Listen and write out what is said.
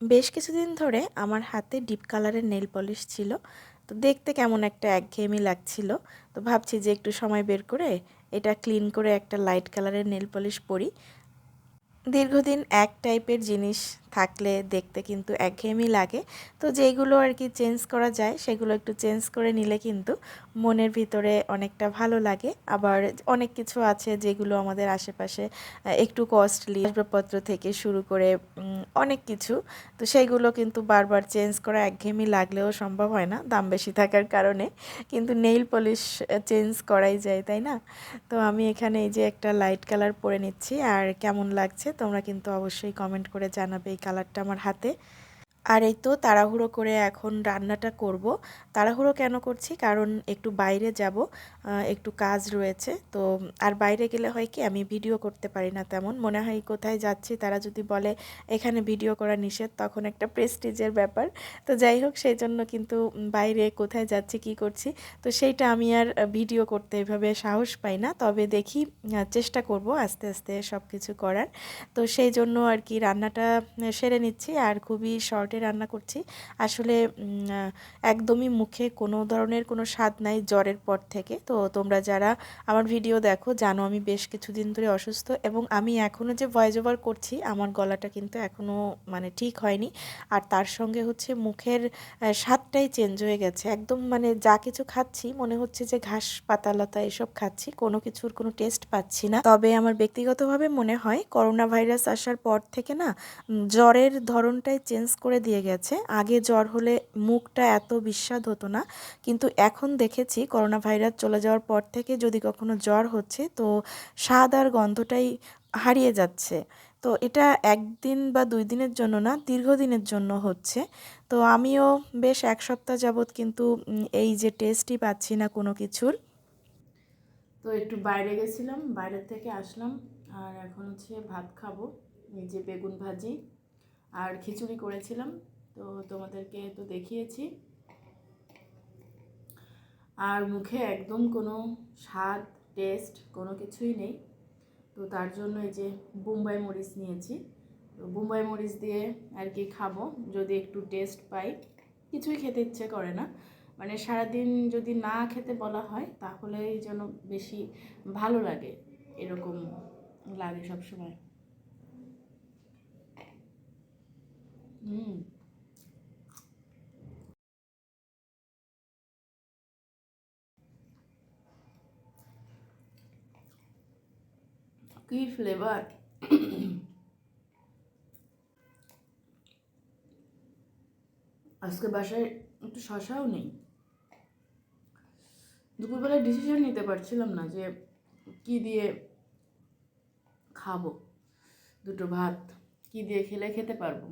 বেশ কিছুদিন ধরে আমার হাতে ডিপ কালারের নেল পলিশ ছিল। তো দেখতে কেমন একটা একঘেয়েমি লাগছিল। তো ভাবছি যে একটু সময় বের করে এটা ক্লিন করে একটা লাইট কালারের নেল পলিশ পরি। দীর্ঘদিন এক টাইপের জিনিস থাকলে দেখতে কিন্তু একঘেয়েমি লাগে। তো যেইগুলো আর কি চেঞ্জ করা যায়, সেগুলো একটু চেঞ্জ করে নিলে কিন্তু মনের ভিতরে অনেকটা ভালো লাগে। আবার অনেক কিছু আছে যেগুলো আমাদের আশেপাশে একটু কস্টলি আসবাবপত্র থেকে শুরু করে অনেক কিছু। তো সেইগুলো কিন্তু বারবার চেঞ্জ করা একঘেয়েমি লাগলেও সম্ভব হয় না, দাম বেশি থাকার কারণে। কিন্তু নেইল পলিশ চেঞ্জ করাই যায়, তাই না? তো আমি এখানে এই যে একটা লাইট কালার পরে নিচ্ছি, আর কেমন লাগছে তোমরা কিন্তু অবশ্যই কমেন্ট করে জানাবে কালারটা আমার হাতে। আর এই তো তাড়াহুড়ো করে এখন রান্নাটা করব। তাড়াহুড়ো কেন করছি? কারণ একটু বাইরে যাব একটু কাজ রয়েছে। তো আর বাইরে গেলে হয় কি, আমি ভিডিও করতে পারি না তেমন। মনে হয় কোথায় যাচ্ছি, তারা যদি বলে এখানে ভিডিও করা নিষেধ, তখন একটা প্রেস্টিজের ব্যাপার। তো যাই হোক, সেই জন্য কিন্তু বাইরে কোথায় যাচ্ছি, কি করছি, তো সেইটা আমি আর ভিডিও করতে এভাবে সাহস পাই না। তবে দেখি চেষ্টা করব আস্তে আস্তে সব কিছু করার। তো সেই জন্য আর কি রান্নাটা সেরে নিচ্ছি। আর খুবই শর্টে রান্না করছি। আসলে একদমই মুখে কোনো ধরনের কোনো স্বাদ নাই জ্বরের পর থেকে। তো তোমরা যারা আমার ভিডিও দেখো, জানো আমি বেশ কিছুদিন ধরে অসুস্থ এবং আমি এখনও যে ভয়েস ওভার করছি, আমার গলাটা কিন্তু এখনও মানে ঠিক হয়নি। আর তার সঙ্গে হচ্ছে মুখের স্বাদটাই চেঞ্জ হয়ে গেছে। একদম মানে যা কিছু খাচ্ছি, মনে হচ্ছে যে ঘাস, পাতালতা এসব খাচ্ছি, কোনো কিছুর কোনো টেস্ট পাচ্ছি না। তবে আমার ব্যক্তিগতভাবে মনে হয়, করোনা ভাইরাস আসার পর থেকে না জ্বরের ধরনটাই চেঞ্জ করে দিয়ে গেছে। আগে জ্বর হলে মুখটা এত বিস্বাদ হতো না, কিন্তু এখন দেখেছি করোনা ভাইরাস চলে যাওয়ার পর থেকে যদি কখনো জ্বর হচ্ছে, তো স্বাদ আর গন্ধটাই হারিয়ে যাচ্ছে। তো এটা একদিন বা দুই দিনের জন্য না, দীর্ঘদিনের জন্য হচ্ছে। তো আমিও বেশ এক সপ্তাহ যাবৎ কিন্তু এই যে টেস্টই পাচ্ছি না কোনো কিছুর। তো একটু বাইরে গেছিলাম, বাইরে থেকে আসলাম, আর এখন হচ্ছে ভাত খাব, এই যে বেগুন ভাজি। আর খিচুড়ি করেছিলাম, তো তোমাদেরকে তো দেখিয়েছি। আর মুখে একদম কোনো স্বাদ টেস্ট কোনো কিছুই নেই। তো তার জন্য এই যে বোম্বাই মরিচ নিয়েছি। তো বোম্বাই মরিচ দিয়ে আর কি খাব, যদি একটু টেস্ট পাই। কিছুই খেতে ইচ্ছে করে না। মানে সারাদিন যদি না খেতে বলা হয়, তাহলেই যেন বেশি ভালো লাগে, এরকম লাগে সবসময়। হুম কি ফ্লেভার আজকে বাসায় একটু শশাও নেই। দুপুরবেলায় ডিসিশন নিতে পারছিলাম না যে কি দিয়ে খাব। দুটো ভাত, কি দিয়ে খেলে খেতে পারব।